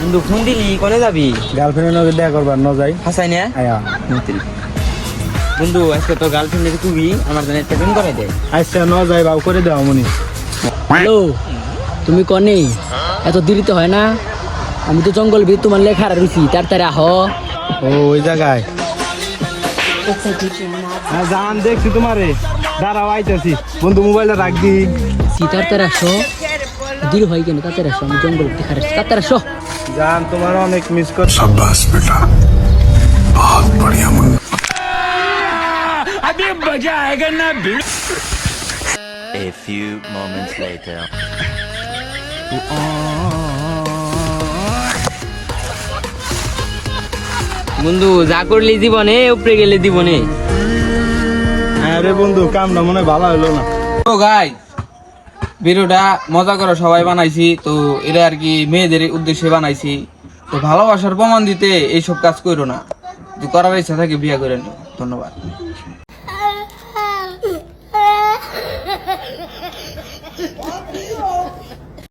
বন্ধু ফোন দিলি কনে যাবি? গার্লফ্রেন্ডের লগে দেখা করবার ন যাই। হাসাই না। আয়া। বন্ধু আজকে তো গার্লফ্রেন্ডের খুবই আমার জন্য একটা ফোন করে দে। আচ্ছা ন যাই বাউ করে দেওয়া মনি হ্যালো তুমি কনে? এত দেরিতে হয় না? আমি তো জঙ্গল ভিতর তোমার লেখার রুচি তার তারে আহ। ও ওই জায়গায়। জান দেখছি তোমারে। দাঁড়াও আইতাছি। বন্ধু মোবাইলটা রাখ দি। তার তারে আসো দেরি হয় কেন তার তারে আসো আমি জঙ্গল দেখার আসছি তার তারে আসো জান তোমার অনেক মিস কর शाबाश बेटा बहुत बढ़िया Munna A few moments later. বন্ধু যা করলি জীবনে উপরে গেলে জীবনে হ্যাঁ রে বন্ধু কামটা মনে হয় ভালো হলো না তো গাই ভিডিওটা মজা করে সবাই বানাইছি, তো এটা আর কি মেয়েদের উদ্দেশ্যে বানাইছি। তো ভালোবাসার প্রমাণ দিতে এইসব কাজ করো না। যদি করার ইচ্ছা থাকে বিয়ে করে নিও ধন্যবাদ.